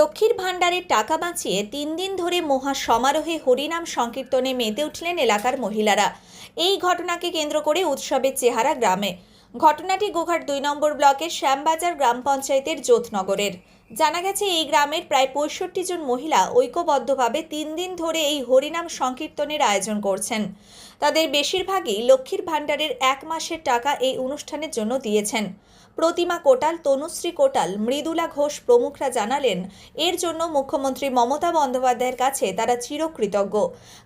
লক্ষ্মীর ভাণ্ডারের টাকা বাঁচিয়ে তিন দিন ধরে মহা সমারোহে হরিনাম সংকীর্তনে মেতে উঠলেন এলাকার মহিলারা। এই ঘটনাকে কেন্দ্র করে উৎসবের চেহারা গ্রামে। ঘটনাটি গোঘাট দুই নম্বর ব্লকের শ্যামবাজার গ্রাম পঞ্চায়েতের জোথনগরের জানা গেছে, এই গ্রামের প্রায় পঁয়ষট্টি জন মহিলা ঐক্যবদ্ধভাবে তিন দিন ধরে এই হরিনাম সংকীর্তনের আয়োজন করছেন। তাদের বেশিরভাগই লক্ষ্মীর ভাণ্ডারের এক মাসের টাকা এই অনুষ্ঠানের জন্য দিয়েছেন। প্রতিমা কোটাল, তনুশ্রী কোটাল, মৃদুলা ঘোষ প্রমুখরা জানালেন, এর জন্য মুখ্যমন্ত্রী মমতা বন্দ্যোপাধ্যায়ের কাছে তারা চিরকৃতজ্ঞ।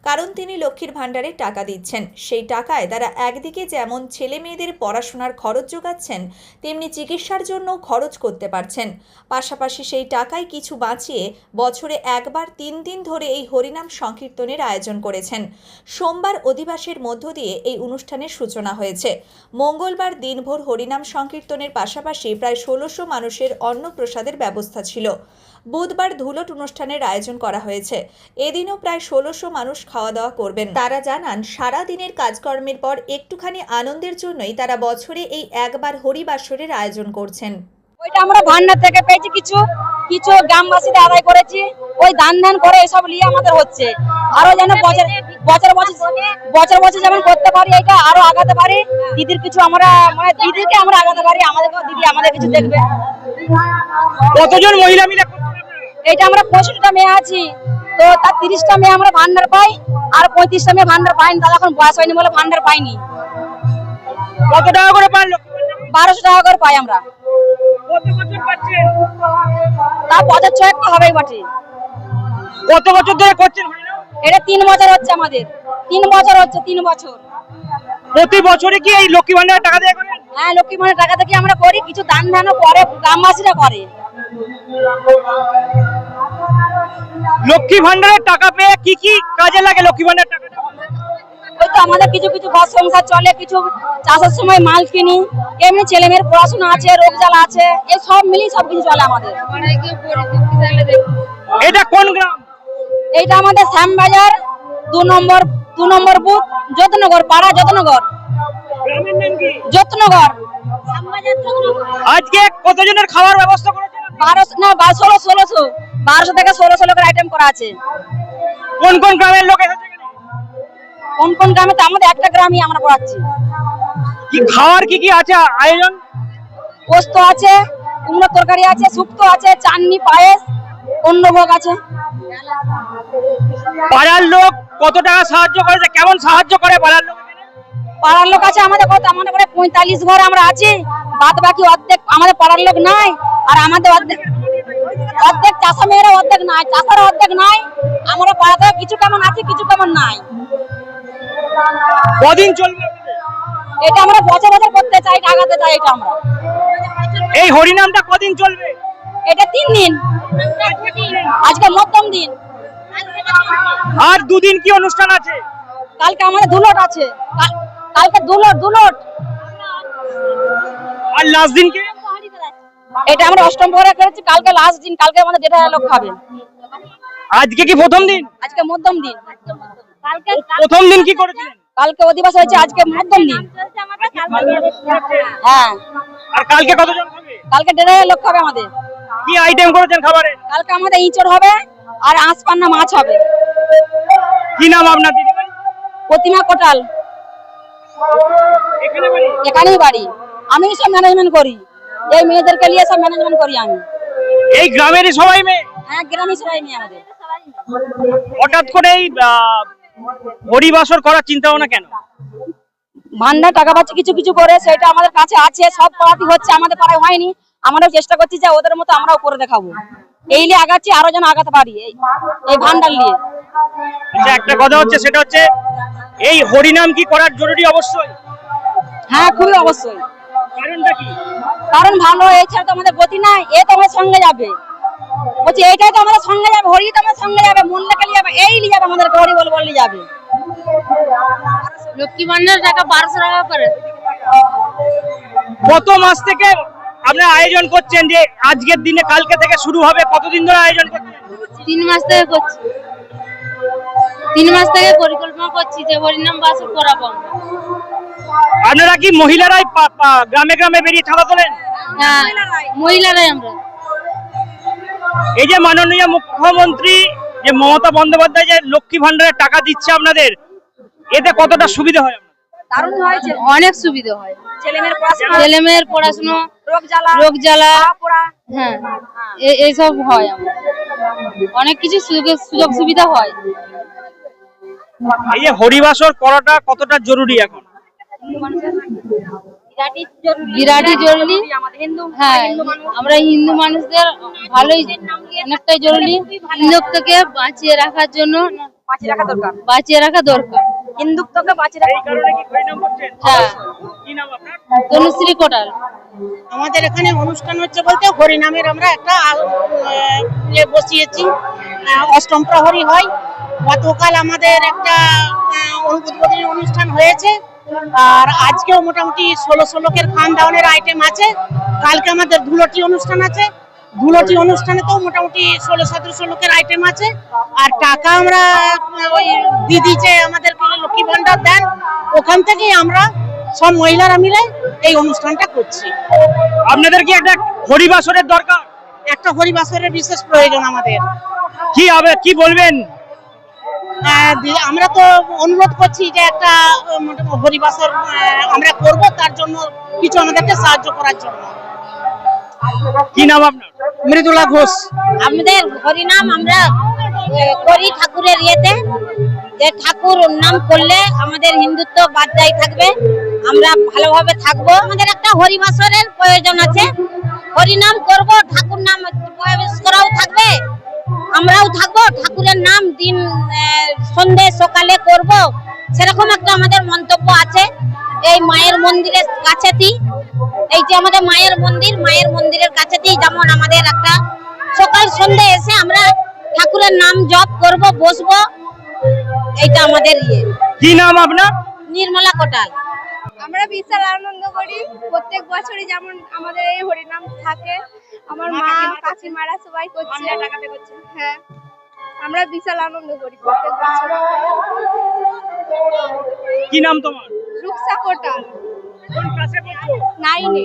কারণ তিনি লক্ষ্মীর ভাণ্ডারে টাকা দিচ্ছেন। সেই টাকায় তারা একদিকে যেমন ছেলে মেয়েদের পড়াশোনার খরচ যোগাচ্ছেন, তেমনি চিকিৎসার জন্য খরচ করতে পারছেন। পাশাপাশি সেই টাকায় কিছু বাঁচিয়ে বছরে একবার তিন দিন ধরে এই হরিনাম সংকীর্তনের আয়োজন করেছেন। সোমবার অধিবাসের মধ্য দিয়ে এই অনুষ্ঠানের সূচনা হয়েছে। মঙ্গলবার দিনভর হরিনাম সংকীর্তনের পাশাপাশি প্রায় ষোলোশো মানুষের অন্নপ্রসাদের ব্যবস্থা ছিল। বুধবার ধুলট অনুষ্ঠানের আয়োজন করা হয়েছে। এদিনও প্রায় ষোলোশো মানুষ খাওয়া দাওয়া করবেন। তারা জানান, সারা দিনের কাজকর্মের পর একটুখানি আনন্দের জন্যই তারা বছরে এই একবার হরিবাসরের আয়োজন করছেন। ওইটা আমরা ভান্ডার থেকে পেয়েছি কিছু কিছু গ্রামবাসীদের আদায় করেছি। ওই দান ধান করে এসব নিয়ে আমাদের হচ্ছে। আরও যেন বছর বছর বছর বছর বছর যেমন করতে পারি এটা আরও আগাতে পারি। দিদির কিছু আমরা মানে দিদিকে আমরা আগাতে পারি আমাদেরকেও দিদি আমাদের কিছু দেখবে। কতজন মহিলা মিলে আমরা পঁয়ষট্টিটা মেয়ে আছি। তো তার তিরিশটা মেয়ে আমরা ভান্ডার পাই আর পঁয়ত্রিশটা মেয়ে ভান্ডার পাইনি। তাহলে এখন বয়স হয়নি বলে ভান্ডার পাইনি। কত টাকা করে লক্ষ্মী বারোশো টাকা করে পাই আমরা। কত বছর পাচ্ছেন? ছয়েক তো হবেই বটে। কত বছর ধরে করছেন? এটা তিন বছর হচ্ছে আমাদের। তিন বছর হচ্ছে তিন বছর। প্রতি বছরে কি এই লক্ষ্মী ভান্ডারে টাকা দেয়া করেন হ্যাঁ লক্ষ্মী ভান্ডার টাকা থেকে আমরা করি? কিছু দান ধানও করে গ্রামবাসীরা করে। লক্ষ্মী ভান্ডারের টাকা পেয়ে কি কি কাজে লাগে লক্ষ্মী ভান্ডারের টাকা ওই তো আমাদের কিছু কিছু ঘর সংসার চলে কিছু চাষের সময় মাল কিনি এমনি ছেলে মেয়ের পড়াশোনা আছে রোগ জ্বালা আছে এই সব মিলিয়ে সব কিছু চলে আমাদের। এটা কোন গ্রাম? এইটা আমাদের শ্যামবাজার দু নম্বর দু নম্বর বুথ যত্নগর পাড়া যত্নগর। গ্রামের নাম কি? যত্নগর। আজকে কতজনের খাওয়ার ব্যবস্থা আপনি? বারোশো না বা ষোলো ষোলোশো বারোশো থেকে ষোলোশো লোকের আইটেম করা আছে। কোন কোন গ্রামের লোক এসেছে কোন কোন গ্রামে তো আমাদের একটা গ্রামই আমরা পড়াচ্ছি। কি খাওয়ার কি কি আছে আয়োজন? পোস্ত আছে কুমড়োর তরকারি আছে শুক্তো আছে চাটনি পায়েস অন্নভোগ আছে। পাড়ার লোক কত টাকা সাহায্য করেছে? কেমন সাহায্য করে পাড়ার লোক? পাড়ার লোক আছে আমাদের কত আমাদের পরে পঁয়তাল্লিশ ঘর আমরা আছি। বাদ বাকি অর্ধেক আমাদের পাড়ার লোক নাই আর আমাদের অর্ধেক অর্ধেক চাষা মেয়েরা অর্ধেক নাই চাষারা অর্ধেক নাই। আমরা পাড়াতে কিছু কেমন আছে কিছু কেমন নাই। কদিন চলবে? এটা আমরা বছর বছর করতে চাই আগাতে চাই এটা আমরা। এই হরিনামটা কদিন চলবে? এটা তিন দিন। আজকে মধ্যম দিন। আর দুদিন কি অনুষ্ঠান আছে? কালকে আমাদের দুলট আছে। কালকে দুলট দুলট আর লাস্ট দিনকে এটা আমরা অষ্টম প্রহরে করেছি কালকে লাস্ট দিন কালকে আমাদের হাজার লোক খাবে। আজকে কি প্রথম দিন? আজকে মধ্যম দিন। কালকে প্রথম দিন কি করেছিলেন? কালকে অধিবাস হয়েছে আজকে মধ্যম দিন। হ্যাঁ। আর কালকে কতজন খাবে? কালকে দেড় হাজার লোক খাবে আমাদের। কি আইটেম করেছেন খাবারে? কালকে আমাদের ইঁচড় হবে আর আঁশ পান্না মাছ হবে। কি নাম আপনার প্রতিমা কোটাল। এখানেই বাড়ি। আমি সব ম্যানেজমেন্ট করি। এই মেয়েদেরকে নিয়ে সব ম্যানেজমেন্ট করি আমি। এই গ্রামেরই সবাই মেয়ে? হ্যাঁ গ্রামে সবাই নিয়ে আমাদের। হঠাৎ করে এই হরিবাসর করার চিন্তা ভাবনা কেন? ভান্ডার টাকা পাচ্ছে কিছু কিছু করে সেটা আমাদের কাছে আছে সব পাড়াতে হচ্ছে আমাদের পাড়ায় হয়নি। আমরাও চেষ্টা করছি যে ওদের মতো আমরাও করে দেখাবো। এই নিয়ে আগাচ্ছি আরও যেন আগাতে পারি এই এই ভান্ডার নিয়ে। আচ্ছা একটা কথা হচ্ছে সেটা হচ্ছে এই হরিনাম কি করার জরুরি অবশ্যই? হ্যাঁ খুবই অবশ্যই। কারণটা কি? কারণ ভালো এই ছাড়া তো আমাদের গতি নাই এ তো আমাদের সঙ্গে যাবে। বলছি এইটাই তো আমাদের সঙ্গে যাবে হরি তো আমাদের সঙ্গে যাবে মন লেগে নিয়ে যাবে এই নিয়ে যাবে আমাদেরকে হরি বল বললে যাবে। লক্ষ্মী ভান্ডার টাকা বারোশো টাকা করে। কত মাস থেকে আপনারা আয়োজন করছেন যে আজকের দিনে কালকে থেকে শুরু হবে কতদিন ধরে আয়োজন করছেন? তিন মাস থেকে করছি। তিন মাস থেকে পরিকল্পনা করছি যে হরিনাম বাস করাবো আপনারা কি মহিলারাই গ্রামে গ্রামে বেরিয়ে চাঁদা তোলেন? হ্যাঁ মহিলারাই আমরা। এই যে মাননীয় মুখ্যমন্ত্রী যে মমতা বন্দ্যোপাধ্যায় যে লক্ষ্মী ভান্ডারের টাকা দিচ্ছে আপনাদের এতে কতটা সুবিধা হয়? দারুণ হয়েছে অনেক সুবিধা হয়। পড়াশোনা ছেলে মেয়ের রোগ জ্বালা রোগ জ্বালা হ্যাঁ এইসব হয়। আমার অনেক কিছু সুযোগ সুযোগ সুবিধা হয়। এই যে হরিবাসর করাটা কতটা জরুরি এখন? বিরাটই জরুরি আমাদের হ্যাঁ আমরা হিন্দু মানুষদের ভালোই অনেকটাই জরুরি। হিন্দু থেকে বাঁচিয়ে রাখার জন্য বাঁচিয়ে রাখা দরকার। বাঁচিয়ে রাখা দরকার। হিন্দুত্বকে বাঁচিয়ে রাখা এই কারণে কি হরিনাম করছেন হ্যাঁ। কি নাম তনুশ্রী কোটাল। আমাদের এখানে অনুষ্ঠান হচ্ছে বলতে হরিনামের আমরা একটা ইয়ে বসিয়েছি। অষ্টম প্রহরী হয়। গতকাল আমাদের একটা উদ্বোধনী অনুষ্ঠান হয়েছে। আর আজকেও মোটামুটি ষোলো ষোলোকের খান দাওয়ানের আইটেম আছে। কালকে আমাদের ধুলোটি অনুষ্ঠান আছে। ধুলোটি অনুষ্ঠানে তো মোটামুটি ষোলো সতেরোশো লোকের আইটেম আছে। আর টাকা আমরা ওই দিদি যে আমাদের লক্ষ্মী ভান্ডার দেন ওখান থেকেই আমরা সব মহিলারা মিলে এই অনুষ্ঠানটা করছি। আপনাদের কি একটা হরিবাসরের দরকার? একটা হরিবাসরের বিশেষ প্রয়োজন আমাদের। কি হবে? কি বলবেন? আমরা তো অনুরোধ করছি যে একটা হরিবাসর আহ, আমরা করব তার জন্য কিছু আমাদেরকে সাহায্য করার জন্য। কি নাম আপনার? মৃদুলা ঘোষ। আমাদের হরিনাম আমরা করি ঠাকুরের ইয়েতে যে ঠাকুর নাম করলে আমাদের হিন্দুত্ব বাধ্যাই থাকবে। আমরা ভালোভাবে থাকব। আমাদের একটা হরিবাসরের প্রয়োজন আছে। হরিনাম করব ঠাকুর নাম প্রবেশ করাও থাকবে। আমরাও থাকব ঠাকুরের নাম দিন সন্ধে সকালে করব। সেরকম একটা আমাদের মন্তব্য আছে এই মায়ের মন্দিরের কাছেতেই। এই যে আমাদের মায়ের মন্দির মায়ের মন্দিরের কাছেতেই যেমন আমাদের একটা সকাল সন্ধে এসে আমরা ঠাকুরের নাম জপ করব বসবো। এইটা আমাদের ইয়ে। কি নাম আপনার? নির্মলা কোটাল। আমরা বিশাল আনন্দ করি। প্রত্যেক বছরই যেমন আমাদের এই হরিনাম থাকে আমার মা কাকিমারা সবাই করছে। হ্যাঁ আমরা বিশাল আনন্দ করি প্রত্যেক বছর। কি নাম তোমার? রুকসা কোটাল। কোন ক্লাসে পড়ছো? নাইনে